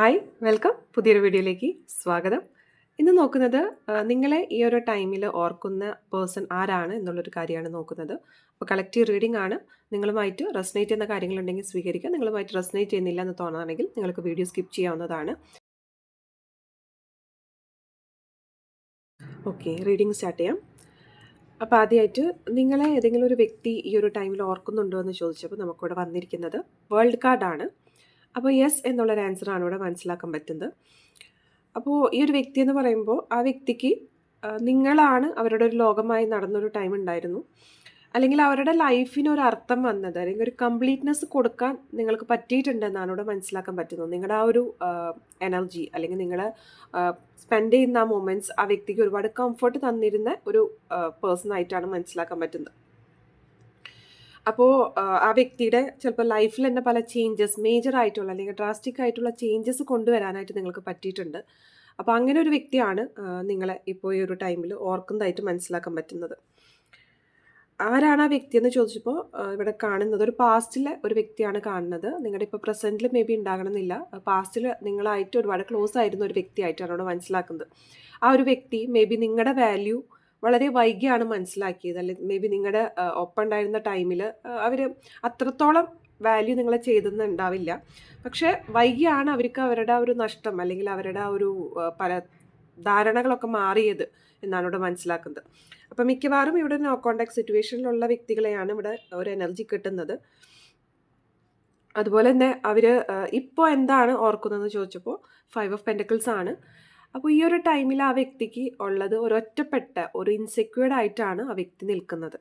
Hi welcome. പുതിയൊരു വീഡിയോയിലേക്ക് സ്വാഗതം. ഇന്ന് നോക്കുന്നത് നിങ്ങളെ ഈ ഒരു ടൈമിൽ ഓർക്കുന്ന പേഴ്സൺ ആരാണ് എന്നുള്ളൊരു കാര്യമാണ് നോക്കുന്നത്. അപ്പോൾ കളക്റ്റീവ് റീഡിംഗ് ആണ്. നിങ്ങളുമായിട്ട് റെസനേറ്റ് ചെയ്യുന്ന കാര്യങ്ങളുണ്ടെങ്കിൽ സ്വീകരിക്കുക. നിങ്ങളുമായിട്ട് റെസനേറ്റ് ചെയ്യുന്നില്ല എന്ന് തോന്നുകയാണെങ്കിൽ നിങ്ങൾക്ക് വീഡിയോ സ്കിപ്പ് ചെയ്യാവുന്നതാണ്. ഓക്കെ റീഡിംഗ് സ്റ്റാർട്ട് ചെയ്യാം. അപ്പോൾ ആദ്യമായിട്ട് നിങ്ങളെ ഏതെങ്കിലും ഒരു വ്യക്തി ഈ ഒരു ടൈമിൽ ഓർക്കുന്നുണ്ടോ എന്ന് ചോദിച്ചപ്പോൾ നമുക്കിവിടെ വന്നിരിക്കുന്നത് വേൾഡ് കാർഡാണ്. അപ്പോൾ യെസ് എന്നുള്ളൊരു ആൻസറാണ് ഇവിടെ മനസ്സിലാക്കാൻ പറ്റുന്നത്. അപ്പോൾ ഈ ഒരു വ്യക്തി എന്ന് പറയുമ്പോൾ ആ വ്യക്തിക്ക് നിങ്ങളാണ് അവരുടെ ഒരു ലോകമായി നടന്നൊരു ടൈം ഉണ്ടായിരുന്നു. അല്ലെങ്കിൽ അവരുടെ ലൈഫിന് ഒരു അർത്ഥം വന്നത് അല്ലെങ്കിൽ ഒരു കംപ്ലീറ്റ്നെസ് കൊടുക്കാൻ നിങ്ങൾക്ക് പറ്റിയിട്ടുണ്ടെന്നാണ് ഇവിടെ മനസ്സിലാക്കാൻ പറ്റുന്നത്. നിങ്ങളുടെ ആ ഒരു എനർജി അല്ലെങ്കിൽ നിങ്ങൾ സ്പെൻഡ് ചെയ്യുന്ന ആ മൊമെന്റ്സ് ആ വ്യക്തിക്ക് ഒരുപാട് കംഫർട്ട് തന്നിരുന്ന ഒരു പേഴ്സൺ ആയിട്ടാണ് മനസ്സിലാക്കാൻ പറ്റുന്നത്. അപ്പോൾ ആ വ്യക്തിയുടെ ചിലപ്പോൾ ലൈഫിൽ തന്നെ പല ചേഞ്ചസ് മേജർ ആയിട്ടുള്ള അല്ലെങ്കിൽ ഡ്രാസ്റ്റിക് ആയിട്ടുള്ള ചേഞ്ചസ് കൊണ്ടുവരാനായിട്ട് നിങ്ങൾക്ക് പറ്റിയിട്ടുണ്ട്. അപ്പോൾ അങ്ങനെ ഒരു വ്യക്തിയാണ് നിങ്ങളെ ഇപ്പോൾ ഈ ഒരു ടൈമിൽ ഓർക്കുന്നതായിട്ട് മനസ്സിലാക്കാൻ പറ്റുന്നത്. ആരാണ് ആ വ്യക്തി എന്ന് ചോദിച്ചപ്പോൾ ഇവിടെ കാണുന്നത് ഒരു പാസ്റ്റിലെ ഒരു വ്യക്തിയാണ് കാണുന്നത്. നിങ്ങളുടെ ഇപ്പോൾ പ്രസന്റിൽ മേ ബി ഉണ്ടാകണമെന്നില്ല. പാസ്റ്റിൽ നിങ്ങളായിട്ട് ഒരുപാട് ക്ലോസ് ആയിരുന്ന ഒരു വ്യക്തിയായിട്ടാണ് അവിടെ മനസ്സിലാക്കുന്നത്. ആ ഒരു വ്യക്തി മേ ബി നിങ്ങളുടെ വാല്യൂ വളരെ വൈകിയാണ് മനസ്സിലാക്കിയത്. അല്ലെങ്കിൽ മേ ബി നിങ്ങളുടെ ഒപ്പം ഉണ്ടായിരുന്ന ടൈമിൽ അവർ അത്രത്തോളം വാല്യൂ നിങ്ങളെ ചെയ്തെന്നുണ്ടാവില്ല പക്ഷേ വൈകിയാണ് അവർക്ക് അവരുടെ ഒരു നഷ്ടം അല്ലെങ്കിൽ അവരുടെ ഒരു പല ധാരണകളൊക്കെ മാറിയത് എന്നാണ് ഇവിടെ മനസ്സിലാക്കുന്നത്. അപ്പം മിക്കവാറും ഇവിടെ നോ കോണ്ടാക്ട് സിറ്റുവേഷനിലുള്ള വ്യക്തികളെയാണ് ഇവിടെ ഒരു എനർജി കിട്ടുന്നത്. അതുപോലെ തന്നെ അവർ ഇപ്പോൾ എന്താണ് ഓർക്കുന്നതെന്ന് ചോദിച്ചപ്പോൾ ഫൈവ് ഓഫ് പെന്റക്കിൾസ് ആണ്. അപ്പോൾ ഈ ഒരു ടൈമിൽ ആ വ്യക്തിക്ക് ഉള്ളത് ഒരു ഒറ്റപ്പെട്ട ഒരു ഇൻസെക്യൂർഡ് ആയിട്ടാണ് ആ വ്യക്തി നിൽക്കുന്നത്.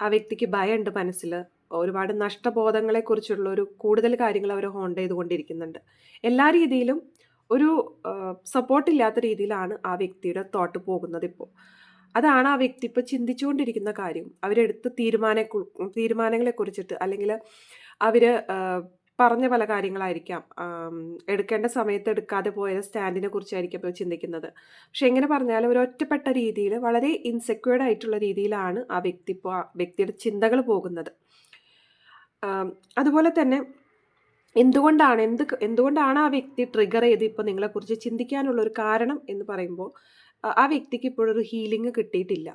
ആ വ്യക്തിക്ക് ഭയമുണ്ട് മനസ്സിൽ. ഒരുപാട് നഷ്ടബോധങ്ങളെക്കുറിച്ചുള്ള ഒരു കൂടുതൽ കാര്യങ്ങൾ അവർ ഹോണ്ട് ചെയ്തുകൊണ്ടിരിക്കുന്നുണ്ട്. എല്ലാ രീതിയിലും ഒരു സപ്പോർട്ട് ഇല്ലാത്ത രീതിയിലാണ് ആ വ്യക്തിയുടെ തോട്ട് പോകുന്നത് ഇപ്പോൾ. അതാണ് ആ വ്യക്തി ഇപ്പോൾ ചിന്തിച്ചുകൊണ്ടിരിക്കുന്ന കാര്യം. അവരെടുത്ത തീരുമാന തീരുമാനങ്ങളെക്കുറിച്ചിട്ട് അല്ലെങ്കിൽ അവർ പറഞ്ഞ പല കാര്യങ്ങളായിരിക്കാം. എടുക്കേണ്ട സമയത്ത് എടുക്കാതെ പോയ സ്റ്റാൻഡിനെ കുറിച്ചായിരിക്കും ഇപ്പോൾ ചിന്തിക്കുന്നത്. പക്ഷെ എങ്ങനെ പറഞ്ഞാലും ഒരു ഒറ്റപ്പെട്ട രീതിയിൽ വളരെ ഇൻസെക്യൂർഡ് ആയിട്ടുള്ള രീതിയിലാണ് ആ വ്യക്തി ഇപ്പോൾ വ്യക്തിയുടെ ചിന്തകൾ പോകുന്നത്. അതുപോലെ തന്നെ എന്തുകൊണ്ടാണ് എന്ത് എന്തുകൊണ്ടാണ് ആ വ്യക്തി ട്രിഗർ ചെയ്ത് ഇപ്പോൾ നിങ്ങളെക്കുറിച്ച് ചിന്തിക്കാനുള്ള ഒരു കാരണം എന്ന് പറയുമ്പോൾ ആ വ്യക്തിക്ക് ഇപ്പോഴൊരു ഹീലിംഗ് കിട്ടിയിട്ടില്ല.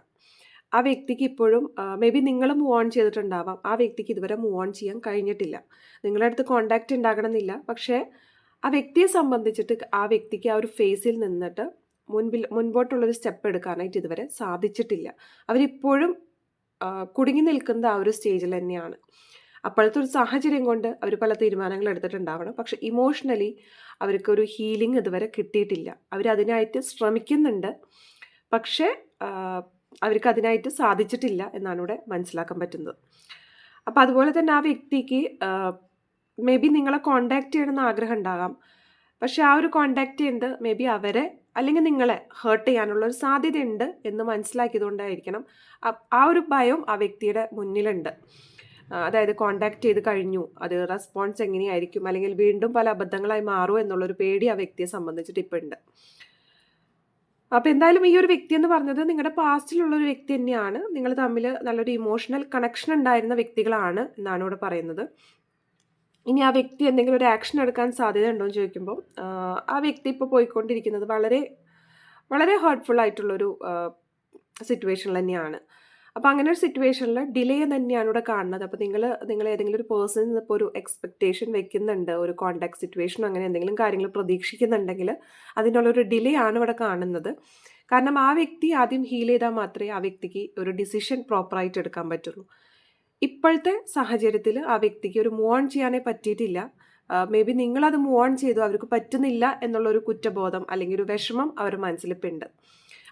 ആ വ്യക്തിക്ക് ഇപ്പോഴും മേ ബി നിങ്ങൾ മൂവ് ഓൺ ചെയ്തിട്ടുണ്ടാവാം. ആ വ്യക്തിക്ക് ഇതുവരെ മൂവ് ഓൺ ചെയ്യാൻ കഴിഞ്ഞിട്ടില്ല. നിങ്ങളുടെ അടുത്ത് കോണ്ടാക്റ്റ് ഉണ്ടാകണമെന്നില്ല. പക്ഷേ ആ വ്യക്തിയെ സംബന്ധിച്ചിട്ട് ആ വ്യക്തിക്ക് ആ ഒരു ഫേസിൽ നിന്നിട്ട് മുൻപിൽ മുൻപോട്ടുള്ളൊരു സ്റ്റെപ്പ് എടുക്കാനായിട്ട് ഇതുവരെ സാധിച്ചിട്ടില്ല. അവരിപ്പോഴും കുടുങ്ങി നിൽക്കുന്ന ആ ഒരു സ്റ്റേജിൽ തന്നെയാണ്. അപ്പോഴത്തെ ഒരു സാഹചര്യം കൊണ്ട് അവർ പല തീരുമാനങ്ങൾ എടുത്തിട്ടുണ്ടാവണം. പക്ഷെ ഇമോഷണലി അവർക്കൊരു ഹീലിംഗ് ഇതുവരെ കിട്ടിയിട്ടില്ല. അവരതിനായിട്ട് ശ്രമിക്കുന്നുണ്ട്. പക്ഷേ അവർക്ക് അതിനായിട്ട് സാധിച്ചിട്ടില്ല എന്നാണ് ഇവിടെ മനസ്സിലാക്കാൻ പറ്റുന്നത്. അപ്പോൾ അതുപോലെ തന്നെ ആ വ്യക്തിക്ക് മേ ബി നിങ്ങളെ കോണ്ടാക്ട് ചെയ്യണമെന്ന് ആഗ്രഹം ഉണ്ടാകാം. പക്ഷേ ആ ഒരു കോണ്ടാക്ട് ചെയ്യുന്നത് മേ ബി അവരെ അല്ലെങ്കിൽ നിങ്ങളെ ഹേർട്ട് ചെയ്യാനുള്ള ഒരു സാധ്യതയുണ്ട് എന്ന് മനസ്സിലാക്കിയതുകൊണ്ടായിരിക്കണം ആ- ഒരു ഭയം ആ വ്യക്തിയുടെ മുന്നിലുണ്ട്. അതായത് കോണ്ടാക്ട് ചെയ്ത് കഴിഞ്ഞു അത് റെസ്പോൺസ് എങ്ങനെയായിരിക്കും അല്ലെങ്കിൽ വീണ്ടും പല അബദ്ധങ്ങളായി മാറുമോ എന്നുള്ളൊരു പേടി ആ വ്യക്തിയെ സംബന്ധിച്ചിട്ട് ഇപ്പോൾ ഉണ്ട് അപ്പോൾ എന്തായാലും ഈ ഒരു വ്യക്തി എന്ന് പറഞ്ഞത് നിങ്ങളുടെ പാസ്റ്റിലുള്ള ഒരു വ്യക്തി തന്നെയാണ്. നിങ്ങൾ തമ്മിൽ നല്ലൊരു ഇമോഷണൽ കണക്ഷൻ ഉണ്ടായിരുന്ന വ്യക്തികളാണ് എന്നാണ് ഇവിടെ പറയുന്നത്. ഇനി ആ വ്യക്തി എന്തെങ്കിലും ഒരു ആക്ഷൻ എടുക്കാൻ സാധ്യത ഉണ്ടോ എന്ന് ചോദിക്കുമ്പോൾ ആ വ്യക്തി ഇപ്പോൾ പോയിക്കൊണ്ടിരിക്കുന്നത് വളരെ വളരെ ഹേർട്ട്ഫുൾ ആയിട്ടുള്ളൊരു സിറ്റുവേഷനിൽ തന്നെയാണ്. അപ്പോൾ അങ്ങനെ ഒരു സിറ്റുവേഷനിൽ ഡിലേ തന്നെയാണ് ഇവിടെ കാണുന്നത്. അപ്പോൾ നിങ്ങൾ നിങ്ങൾ ഏതെങ്കിലും ഒരു പേഴ്സൺ ഇപ്പോൾ ഒരു എക്സ്പെക്റ്റേഷൻ വെക്കുന്നുണ്ട് ഒരു കോണ്ടാക്ട് സിറ്റുവേഷൻ അങ്ങനെ എന്തെങ്കിലും കാര്യങ്ങൾ പ്രതീക്ഷിക്കുന്നുണ്ടെങ്കിൽ അതിനുള്ള ഒരു ഡിലേ ആണ് ഇവിടെ കാണുന്നത്. കാരണം ആ വ്യക്തി ആദ്യം ഹീൽ ചെയ്താൽ മാത്രമേ ആ വ്യക്തിക്ക് ഒരു ഡിസിഷൻ പ്രോപ്പറായിട്ട് എടുക്കാൻ പറ്റുള്ളൂ. ഇപ്പോഴത്തെ സാഹചര്യത്തിൽ ആ വ്യക്തിക്ക് ഒരു മൂവ് ഓൺ ചെയ്യാനേ പറ്റിയിട്ടില്ല. മേ ബി നിങ്ങളത് മൂവ് ഓൺ ചെയ്തു അവർക്ക് പറ്റുന്നില്ല എന്നുള്ളൊരു കുറ്റബോധം അല്ലെങ്കിൽ ഒരു വിഷമം അവർ മനസ്സിലിപ്പോൾ ഉണ്ട്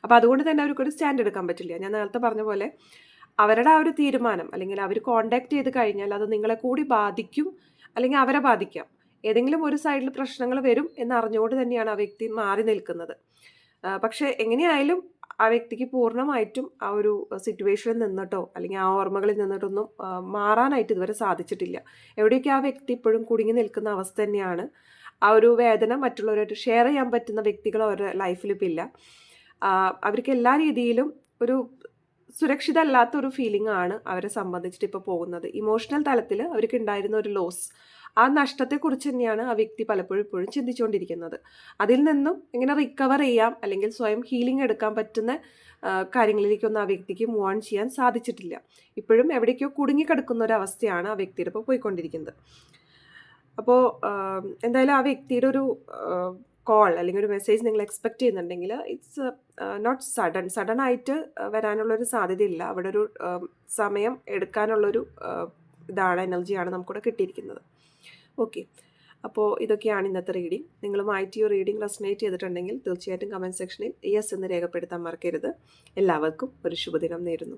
അപ്പോൾ അതുകൊണ്ട് തന്നെ അവർക്കൊരു സ്റ്റാൻഡ് എടുക്കാൻ പറ്റില്ല. ഞാൻ നേരത്തെ പറഞ്ഞ പോലെ അവരുടെ ആ ഒരു തീരുമാനം അല്ലെങ്കിൽ അവർ കോണ്ടാക്ട് ചെയ്ത് കഴിഞ്ഞാൽ അത് നിങ്ങളെ കൂടി ബാധിക്കും അല്ലെങ്കിൽ അവരെ ബാധിക്കാം. ഏതെങ്കിലും ഒരു സൈഡിൽ പ്രശ്നങ്ങൾ വരും എന്ന് അറിഞ്ഞുകൊണ്ട് തന്നെയാണ് ആ വ്യക്തി മാറി നിൽക്കുന്നത്. പക്ഷേ എങ്ങനെയായാലും ആ വ്യക്തിക്ക് പൂർണമായിട്ടും ആ ഒരു സിറ്റുവേഷനിൽ നിന്നിട്ടോ അല്ലെങ്കിൽ ആ ഓർമ്മകളിൽ നിന്നിട്ടൊന്നും മാറാനായിട്ട് ഇതുവരെ സാധിച്ചിട്ടില്ല. എവിടെയൊക്കെ ആ വ്യക്തി ഇപ്പോഴും കുടുങ്ങി നിൽക്കുന്ന അവസ്ഥ തന്നെയാണ്. ആ ഒരു വേദന മറ്റുള്ളവരായിട്ട് ഷെയർ ചെയ്യാൻ പറ്റുന്ന വ്യക്തികൾ അവരുടെ ലൈഫിൽ ഇല്ല. അവർക്ക് എല്ലാ രീതിയിലും ഒരു സുരക്ഷിതമല്ലാത്ത ഒരു ഫീലിംഗ് ആണ് അവരെ സംബന്ധിച്ചിട്ട് ഇപ്പോൾ പോകുന്നത്. ഇമോഷണൽ തലത്തിൽ അവർക്ക് ഉണ്ടായിരുന്ന ഒരു ലോസ് ആ നഷ്ടത്തെക്കുറിച്ച് തന്നെയാണ് ആ വ്യക്തി പലപ്പോഴും ഇപ്പോഴും ചിന്തിച്ചുകൊണ്ടിരിക്കുന്നത് അതിൽ നിന്നും എങ്ങനെ റിക്കവർ ചെയ്യാം അല്ലെങ്കിൽ സ്വയം ഹീലിംഗ് എടുക്കാൻ പറ്റുന്ന കാര്യങ്ങളിലേക്കൊന്നും ആ വ്യക്തിക്ക് മൂവ് ഓൺ ചെയ്യാൻ സാധിച്ചിട്ടില്ല. ഇപ്പോഴും എവിടേക്കോ കുടുങ്ങിക്കിടക്കുന്ന ഒരു അവസ്ഥയാണ് ആ വ്യക്തിയുടെ ഇപ്പോൾ പോയിക്കൊണ്ടിരിക്കുന്നത്. അപ്പോൾ എന്തായാലും ആ വ്യക്തിയുടെ ഒരു കോൾ അല്ലെങ്കിൽ ഒരു മെസ്സേജ് നിങ്ങൾ എക്സ്പെക്ട് ചെയ്യുന്നുണ്ടെങ്കിൽ ഇറ്റ്സ് നോട്ട് സഡൻ സഡൻ ആയിട്ട് ആ, വരാനുള്ളൊരു സാധ്യതയില്ല. അവിടെ ഒരു സമയം എടുക്കാനുള്ളൊരു ആ, ഇതാണ് എനർജിയാണ് നമുക്കിവിടെ കിട്ടിയിരിക്കുന്നത്. ഓക്കെ അപ്പോൾ ഇതൊക്കെയാണ് ഇന്നത്തെ റീഡിംഗ് നിങ്ങളുമായിട്ട് ഈ റീഡിംഗ് റെസനേറ്റ് ചെയ്തിട്ടുണ്ടെങ്കിൽ തീർച്ചയായിട്ടും കമന്റ് സെക്ഷനിൽ യെസ് എന്ന് രേഖപ്പെടുത്താൻ മറക്കരുത്. എല്ലാവർക്കും ഒരു ശുഭദിനം നേരുന്നു.